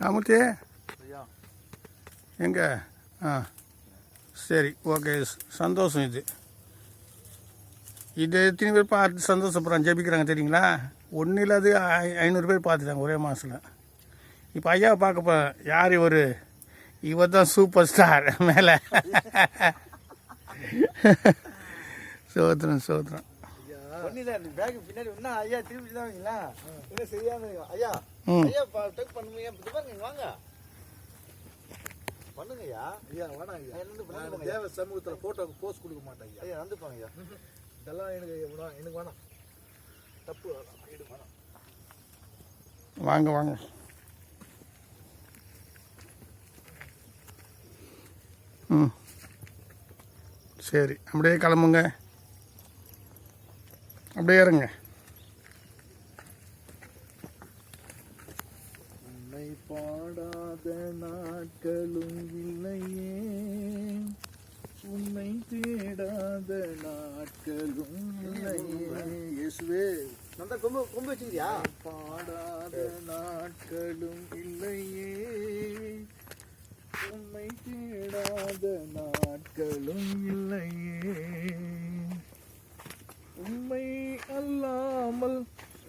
ராமூர்த்தி? எங்கே? ஆ. சரி ஓகே. சந்தோஷம் இது. இது எத்தனை பேர் பார்த்து சந்தோஷப்படுறாங்க ஜெபிக்கிறாங்க தெரியுங்களா? ஒன்றும் இல்லாது ஐநூறு பேர் பார்த்துட்டாங்க ஒரே மாதத்தில் இப்போ ஐயாவை பார்க்க போ யார் இவர்? இவர் தான் சூப்பர் ஸ்டார் மேலே. சோத்திரம் சோத்திரம் இந்த பேக் பின்னாடி என்ன ஐயா திருப்பி தான் வைங்களா என்ன சரியான ஐயா ஐயா டெக் பண்ணுங்க இது பாருங்க வாங்க. பண்ணுங்க ஐயா. ஐயா வேணாம் ஐயா. பண்ணுங்க தேவ சமூகத்துல போட்டோக்கு போஸ்ட் கொடுக்க மாட்டேன் ஐயா. ஐயா வந்துப்பாங்க ஐயா. இதெல்லாம் எனக்கு வேணாம் எனக்கு வேணாம். தப்பு இது வேணாம். வாங்க வாங்க. ம். சரி அப்படியே கிளம்புங்க. அப்படியே இருங்க. உன்னை பாடாத நாட்களும் இல்லையே. உன்னை தேடாத நாட்களும் இல்லையே. இயேசுவே. அந்த கொம்பு கொம்பு வச்சுக்கிறியா? பாடாத நாட்களும் இல்லையே. உன்னை தேடாத நாட்களும் இல்லையே உண்மை அல்லாமல்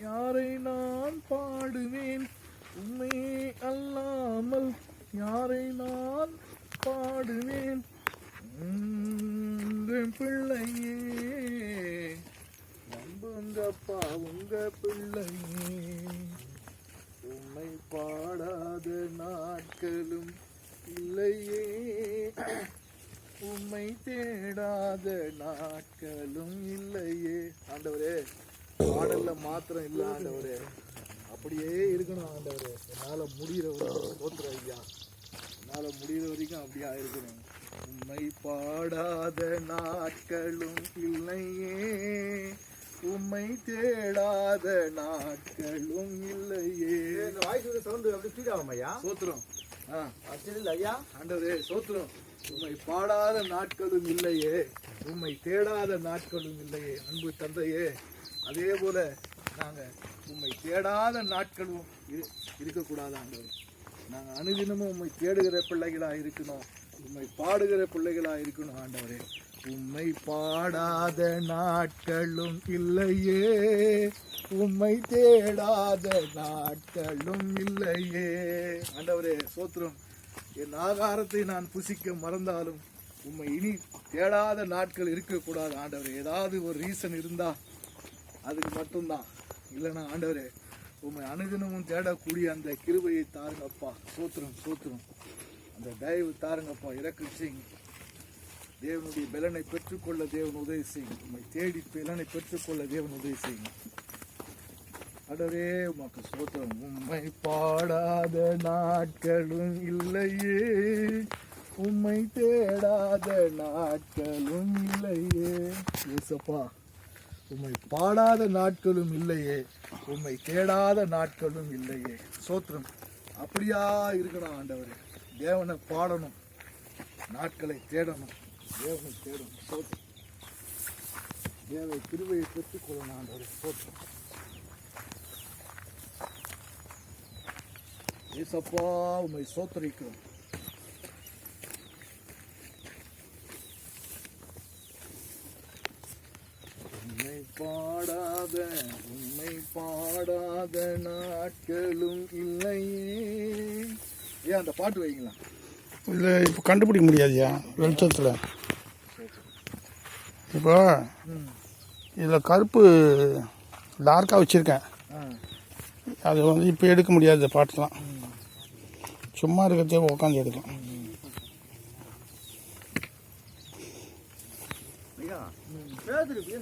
யாரை நான் பாடுவேன் உண்மை அல்லாமல் யாரை நான் பாடுவேன் உங்கள் பிள்ளையே உங்கப்பா உங்க பிள்ளை உண்மை பாடாத நாட்களும் இல்லையே. உண்மை தேடாத நாட்களும் இல்லையே. ஆண்டவரே பாடல்ல மாத்திரம் இல்ல ஆண்டவரே. அப்படியே இருக்கணும் ஆண்டவரே. என்னால முடிகிற வரைக்கும் தோத்துற ஐயா. என்னால முடிகிற வரைக்கும் அப்படியா இருக்கணும். உண்மை பாடாத நாட்களும் இல்லையே. உம்மை தேடாத நாட்களும் இல்லையே. வாய்ஸ் சவுண்ட் அப்படி ஆகும் ஐயா? ஆ. ஆக்சுவலி ஐயா? ஆண்டவரே சோத்திரம். உம்மை பாடாத நாட்களும் இல்லையே. உம்மை தேடாத நாட்களும் இல்லையே அன்பு தந்தையே. அதே போல நாங்க உம்மை தேடாத நாட்களும் இரு- இருக்கக்கூடாது ஆண்டவரே. நாங்க அனுதினமும் உம்மை தேடுகிற பிள்ளைகளா இருக்கணும். உம்மை பாடுகிற பிள்ளைகளா இருக்கணும் ஆண்டவரே. உம்மை பாடாத நாட்களும் இல்லையே. உம்மை தேடாத நாட்களும் இல்லையே. ஆண்டவரே சோத்திரம் என் ஆகாரத்தை நான் புசிக்க மறந்தாலும் உம்மை இனி தேடாத நாட்கள் இருக்கக்கூடாது. ஆண்டவரே ஏதாவது ஒரு ரீசன் இருந்தா அதுக்கு மட்டும்தான். இல்லைனா ஆண்டவரே உம்மை அனுதினமும் தேடக்கூடிய அந்த கிருபையை தாருங்கப்பா. சோத்திரம் சோத்திரம். அந்த தயவு தாருங்கப்பா. இறக்கு செய்யுங்க தேவனுடைய பலனை பெற்றுக்கொள்ள தேவன் உதவி செய்யும். உம்மை தேடி பலனை பெற்றுக்கொள்ள தேவன் உதவி செய்யும். அடரே உமக்கு சோத்திரம் உண்மை பாடாத நாட்களும் இல்லையே. உண்மை தேடாத நாட்களும் இல்லையே. ஏசப்பா உண்மை பாடாத நாட்களும் இல்லையே. உண்மை தேடாத நாட்களும் இல்லையே. சோத்திரம் அப்படியா இருக்கணும் ஆண்டவரே. தேவனை பாடணும். நாட்களை தேடணும். தேவன் தேடும் சோத்திரம் தேவை கிருபையை பெற்றுக்கொள்ளணும் ஒரு சோத்திரம் ஏசப்பா உண்மை சோத்தரிக்கிறோம் உண்மை பாடாத உண்மை பாடாத நாட்களும் இல்லையே ஏன் அந்த பாட்டு வைங்களா இல்லை இப்போ கண்டுபிடிக்க முடியாதுயா வெளிச்சத்தில். இப்போ இதில் கருப்பு டார்க்காக வச்சுருக்கேன். அது வந்து இப்போ எடுக்க முடியாது பாட்டெலாம் சும்மா இருக்கிறதே உட்காந்து எடுக்கலாம்.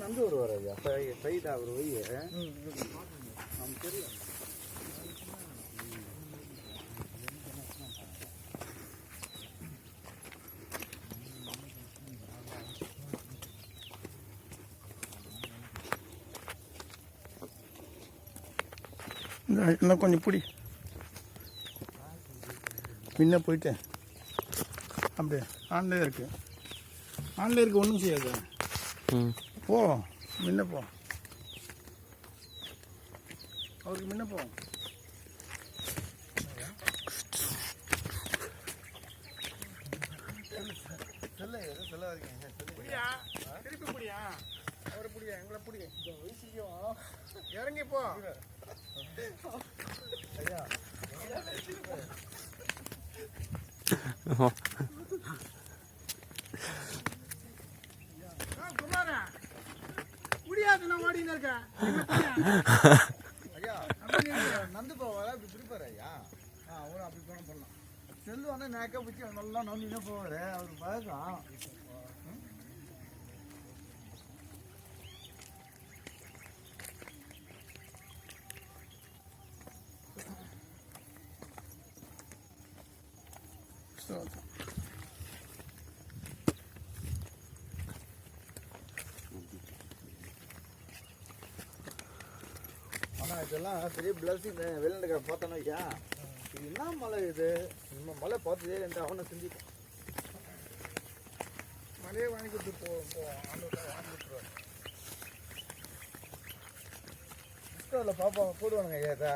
நந்து வருவார் ஐயா சைட் அவர் போய் ம் ம் நமக்கு தெரியல இந்த இன்னும் கொஞ்சம் பிடி. முன்ன போயிட்டு அப்படியே ஆன்லேயே இருக்கு. ஆன்லேயே இருக்கு ஒன்றும் செய்யாது. போ முன்ன போ. அவருக்கு முன்ன போ செல்ல எது செல்ல வைக்கீங்க புடியா திருப்பி புடியா அவரை புடியா எங்களை புடி இறங்கி போ. ஐயா குமாரா முடியாது நான் ஓடின்னு இருக்கேன் ஐயா நந்து போவாரா அப்படி பிடிப்பாரு ஐயா. அவரும் அப்படி போன பண்ணலாம் செல்லு வந்து நேக்க பிடிச்சி நல்லா நம்பினே போவாரு. அவர் பழக்கம். ஆனால் இதெல்லாம் பெரிய பிளஸிங் வெளிநாட்டுக்கார பார்த்தோன்னா ஐயா இது என்ன மலை இது? இந்த மலை பார்த்ததே என்று அவனை செஞ்சுட்டான் மலையே வாங்கி கொடுத்து போ வாங்கி கொடுத்துருவாரு. டிஸ்கவரில் பார்ப்பாங்க போடுவானுங்க ஐயா இதை.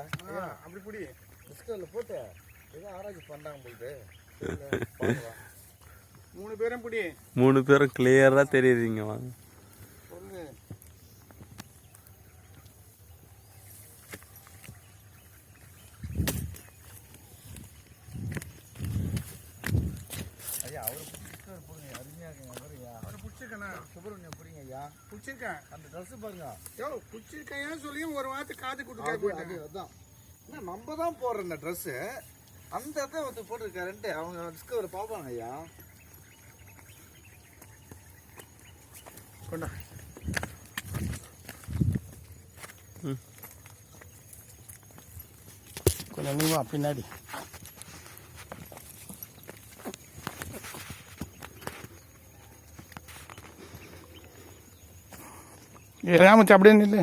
அப்படி புடி. டிஸ்கவரில் போட்டு ஏதோ ஆராய்ச்சி பண்ணுறாங்க பார்க்கலாம். மூணு பேரும் புடி. மூணு பேரும் கிளியரா தெரியுறீங்க வாங்க. அவர் போடுங்க அருமையாக இருக்குங்க பாரு ஐயா அவரை பிடிச்சிருக்கண்ணா சுப்பிரமணியம் பிடிங்க ஐயா பிடிச்சிருக்கேன். அந்த ட்ரெஸ்ஸு பாருங்க. யோ பிடிச்சிருக்கேன் சொல்லியும் ஒரு வார்த்தை காது கொடுத்து அது கேட்க அது அதான். என்ன நம்ம தான் போடுற இந்த ட்ரெஸ்ஸு அந்த இதை வந்து போட்டிருக்காருன்ட்டு அவங்க டிஸ்கவர் பார்ப்பாங்க ஐயா. கொண்டா. கொஞ்சம் நீ வா பின்னாடி. ஏ ராமச்சு அப்படியே நில்லு.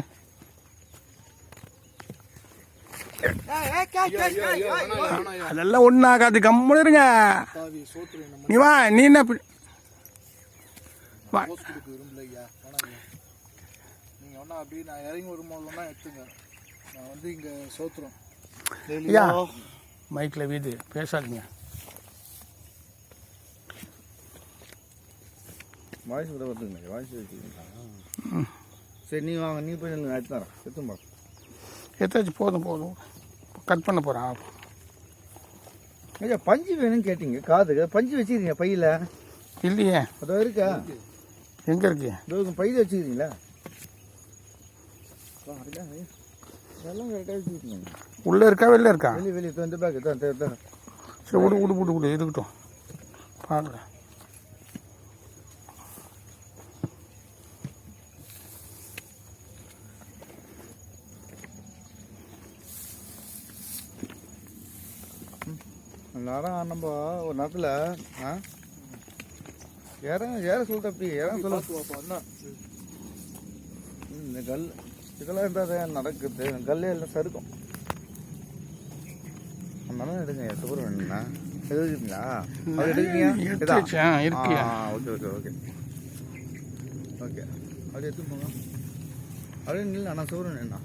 அதெல்லாம் ஒன்றும் ஆகாது. கம்முன்னு இருங்க. நீ வா நீ என்ன வா. நீங்கள் ஒன்றா அப்படி நான் இறங்கி வரும்போதுலாம் எடுத்துங்க. நான் வந்து இங்கே சோத்துறோம். ஐயா மைக்கில் வீது பேசாதீங்க. வாய்ஸ் கூட வருதுங்க வாய்ஸ் வச்சுக்கிங்களா சரி நீ வாங்க நீ போய் நான் எடுத்து தரேன் எடுத்து பா. எத்தாச்சு போதும் போதும். கட் பண்ண போகிறான் ஐயா பஞ்சு வேணும்னு கேட்டீங்க காதுக்கு பஞ்சு வச்சுக்கிறீங்க பையில. இல்லையே. அதோ இருக்கா? எங்கே இருக்கு? இதோ பையில வச்சுக்கிறீங்களா? எல்லாம் கரெக்டாக வச்சுக்கிட்டீங்க உள்ளே இருக்கா வெளில இருக்கா? வெளியே வெளியே இந்த பேக் தான் சரி விடு விடு விடு விடு இருக்கட்டும். பார்க்குறேன் நேரம் நம்ம ஒரு நேரத்தில் ஆ? இறங்க ஏற சொல்லிட்டு அப்படி இறங்க சொல்ல? இந்த கல் இதெல்லாம் இருந்தால் தான் நடக்குது? கல்லே எல்லாம் சறுக்கும். அதனால எடுங்க அது எடுத்து இதா? வச்சேன் இருக்கியா ஆ ஓகே ஓகே ஓகே. ஓகே. அப்படியே எடுத்து போங்க. அப்படியே நில்ல அண்ணா சுப்பிரமணியண்ணா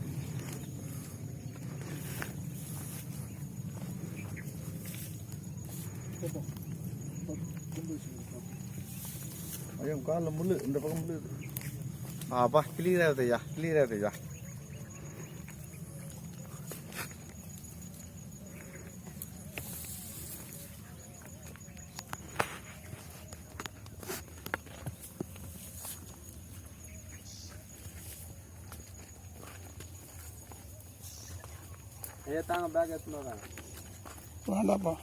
ஐயா காலில் முள்ளு. இந்த பக்கம் முள்ளு இருக்கு. ஆப்பா கிளியராக இருக்குது ஐயா கிளியராக இருக்குது ஐயா. ஐயா தாங்க பேக் எடுத்துன்னு வரேன் வேண்டாப்பா.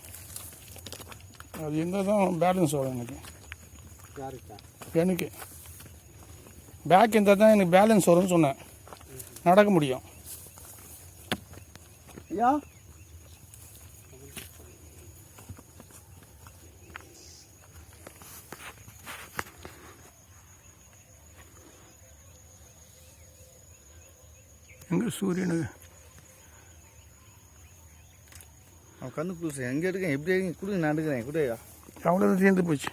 அது எங்கே தான் பேலன்ஸ் வரும் எனக்கு. யாருக்கா எனக்கு பேக் இருந்தால் தான் எனக்கு பேலன்ஸ் வரும்னு சொன்னேன். நடக்க முடியும். ஐயா? எங்கே சூரியனுக்கு அவன் கண்ணு பூசு எங்கே இருக்கேன்? எப்படி இருக்கீங்க கொடுங்க நான் எடுக்கிறேன். கொடுயா அவ்வளோதான் தீர்ந்து போச்சு.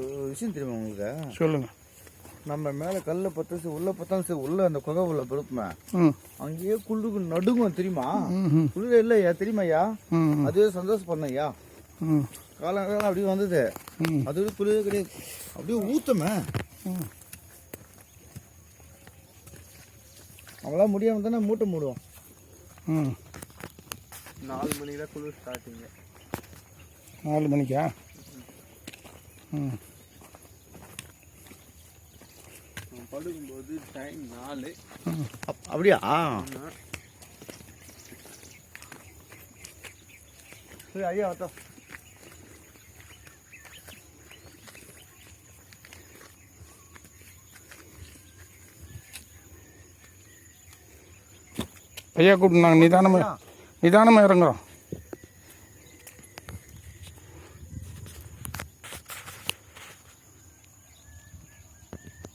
ஒரு விஷயம் தெரியுமா உங்களுக்கு? சொல்லுங்கள் நம்ம மேலே கல்லை பத்து சரி உள்ள பத்தாம் சரி உள்ள அந்த குகை உள்ள படுப்புமே ம். அங்கேயே குள்ளுக்கு நடுங்கும் தெரியுமா? குளிர இல்லையா? தெரியுமா ஐயா? ம் அதுவே சந்தோஷப்படணும் ஐயா. ம். காலம் காலம் அப்படியே வந்தது. அது குளிரே கிடையாது. அப்படியே ஊத்தமே. அவங்களாம் முடியாம தானே மூட்டை மூடுவோம். நாலு மணிக்கு தான் குளிர் ஸ்டார்டிங்க நாலு மணிக்கா? ம். படுக்கும்போது டைம் நாலு. அப்- அப்படியா? சரி ஐயா வத்தா ஐயா கூப்பிட்டு நாங்கள் நிதானமாக நிதானமாக இறங்குறோம்.